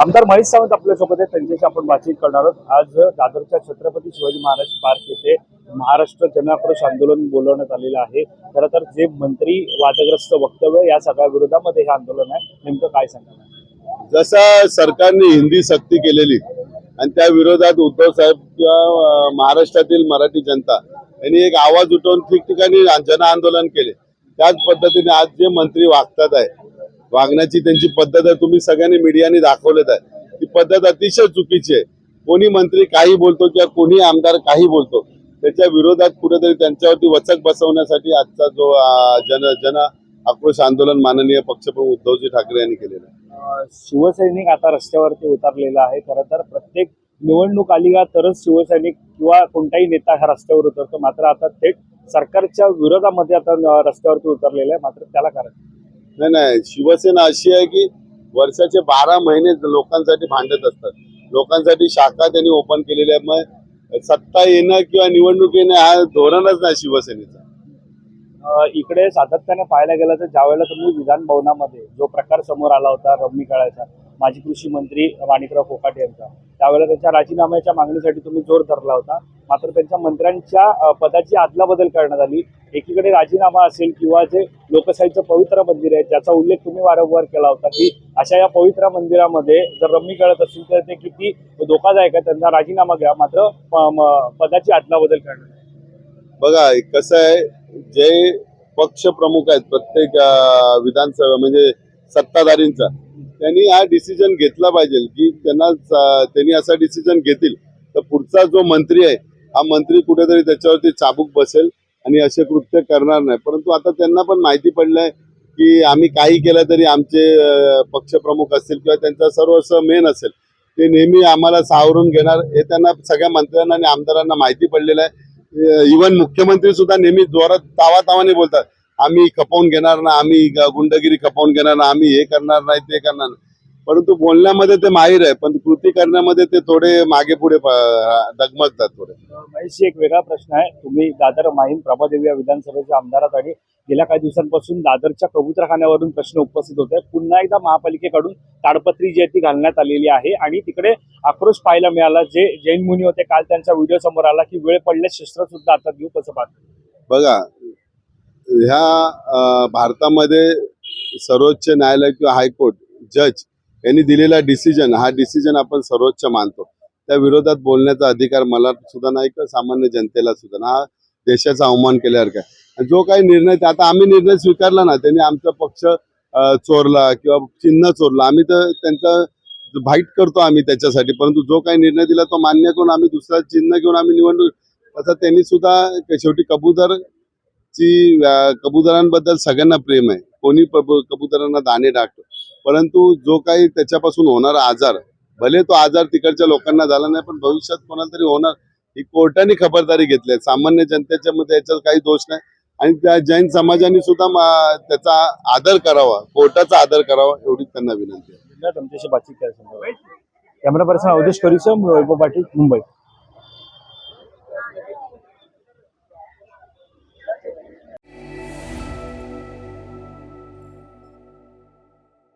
आमदार महेश सावंत आपल्यासोबत आहेत. त्यांच्याशी आपण बातचीत करणार आहोत. आज दादरच्या छत्रपती शिवाजी महाराज पार्क येथे महाराष्ट्र जनाक्रोश आंदोलन बोलवण्यात आलेलं आहे. खरं तर जे मंत्री वादग्रस्त वक्तव्य या सगळ्या विरोधामध्ये हे आंदोलन आहे. नेमकं काय सांगणार? जसं सरकारने हिंदी सक्ती केलेली आणि त्या विरोधात उद्धव साहेब किंवा महाराष्ट्रातील मराठी जनता यांनी एक आवाज उठवून ठिकठिकाणी जन आंदोलन केले. त्याच पद्धतीने आज जे मंत्री वागतात आहे वागण्याची त्यांची पद्धत आहे. तुम्ही सगळ्यांनी मीडियाने दाखवलेत आहे. ती पद्धत अतिशय चुकीची आहे. कोणी मंत्री काही बोलतो किंवा कोणी आमदार काही बोलतो त्याच्या विरोधात कुठेतरी त्यांच्यावरती वचक बसवण्यासाठी आजचा जो जन जन आक्रोश आंदोलन माननीय पक्षप्रमुख उद्धवजी ठाकरे यांनी केलेलं आहे. शिवसैनिक आता रस्त्यावरती उतरलेला आहे. खरं तर प्रत्येक निवडणूक आली का तरच शिवसैनिक किंवा कोणताही नेता हा रस्त्यावर उतरतो. मात्र आता थेट सरकारच्या विरोधामध्ये आता रस्त्यावरती उतरलेला आहे. मात्र त्याला कारण नाही नाही. शिवसेना अशी आहे की वर्षाचे बारा महिने लोकांसाठी भांडत असतात. लोकांसाठी शाखा त्यांनी ओपन केलेल्या आहे मग सत्ता येणं किंवा निवडणूक येणं हा धोरणच नाही शिवसेनेचा. इकडे सातत्याने पाहायला गेलं तर ज्यावेळेला तुम्ही विधान भवनामध्ये जो प्रकार समोर आला होता रम्मी काळाचा माजी कृषी मंत्री माणिकराव कोकाटे यांचा त्यावेळेला त्यांच्या राजीनाम्याच्या मागणीसाठी तुम्ही जोर धरला होता. मात्र त्यांच्या मंत्र्यांच्या पदाची आदलाबदल करण्यात आली. एकीकडे राजीनामा असेल किंवा जे लोकशाहीचं पवित्र मंदिर आहे ज्याचा उल्लेख तुम्ही वारंवार केला होता की अशा या पवित्र मंदिरामध्ये जर रम्मी कळत असतील तर ते किती धोकादायक आहे त्यांचा राजीनामा घ्या. मात्र प- पदाची आदलाबदल करण्यात आली. बघा कसं आहे जे पक्ष प्रमुख आहेत प्रत्येक विधानसभा म्हणजे सत्ताधारींचा त्यांनी हा डिसिजन घेतला पाहिजे की त्यांना त्यांनी असा डिसिजन घेतील. तर पुढचा जो मंत्री आहे हा मंत्री कुठेतरी त्याच्यावरती चाबूक बसेल आणि असे कृत्य करणार नाही. परंतु आता त्यांना पण माहिती पडलंय की आम्ही काही केलं तरी आमचे पक्षप्रमुख असतील किंवा त्यांचा सर्वस्व मेन असेल. ते नेहमी आम्हाला सावरून घेणार हे त्यांना सगळ्या मंत्र्यांना आणि आमदारांना माहिती पडलेलं आहे. इवन मुख्यमंत्री सुद्धा नेहमी जोरात तावातावाने बोलतात. आम्ही खपवून घेणार ना आम्ही गुंडगिरी खपवून घेणार ना आम्ही हे करणार नाही ते करणार नाही. परंतु बोलण्यामध्ये ते माहीर आहे पण कृती करण्यामध्ये ते थोडे मागे पुढे डगमगतात थोडे. महेशजी एक वेगळा प्रश्न आहे. तुम्ही दादर माहीम प्रभादेवी या विधानसभेच्या आमदारात आणि गेल्या काही दिवसांपासून दादरच्या कबुतरखान्यावरून प्रश्न उपस्थित होत. आहे पुन्हा एकदा महापालिकेकडून ताडपत्री जी आहे ती घालण्यात आलेली आहे आणि तिकडे आक्रोश पाहायला मिळाला. जे जैन मुनी होते काल त्यांचा व्हिडिओ समोर आला की वेळ पडल्यास शस्त्र सुद्धा आता देऊ कसं पाहतो बघा ह्या भारतामध्ये सर्वोच्च न्यायालय किंवा हायकोर्ट जज यांनी दिलेला डिसिजन हा डिसिजन आपण सर्वोच्च मानतो. त्या विरोधात बोलण्याचा अधिकार मला सुद्धा नाही किंवा सामान्य जनतेला सुद्धा हा देशाचा अवमान केल्यासारखा आहे. आणि जो काही निर्णय आता आम्ही निर्णय स्वीकारला ना त्यांनी आमचा पक्ष चोरला किंवा चिन्ह चोरला. आम्ही तर त्यांचा भाईट करतो आम्ही त्याच्यासाठी परंतु जो काही निर्णय दिला तो मान्य करून आम्ही दुसरा चिन्ह घेऊन आम्ही निवडणूक तसं त्यांनी सुद्धा शेवटी कबूतर ची कबुतरांबद्दल सगळ्यांना प्रेम आहे. कोणी कबुतरांना दाणे टाकतो. परंतु जो काही त्याच्यापासून होणारा आजार भले तो आजार तिकडच्या लोकांना झाला नाही पण भविष्यात कोणाला तरी होणार. ही कोर्टाने खबरदारी घेतली आहे. सामान्य जनतेच्या मध्ये याच्यात काही दोष नाही. आणि त्या जैन समाजाने सुद्धा त्याचा आदर करावा. कोर्टाचा आदर करावा एवढी त्यांना विनंती आहे. तुमच्याशी बातचीत करायचं कॅमेरा पर्सन अवधेश करिसम पाटील मुंबई.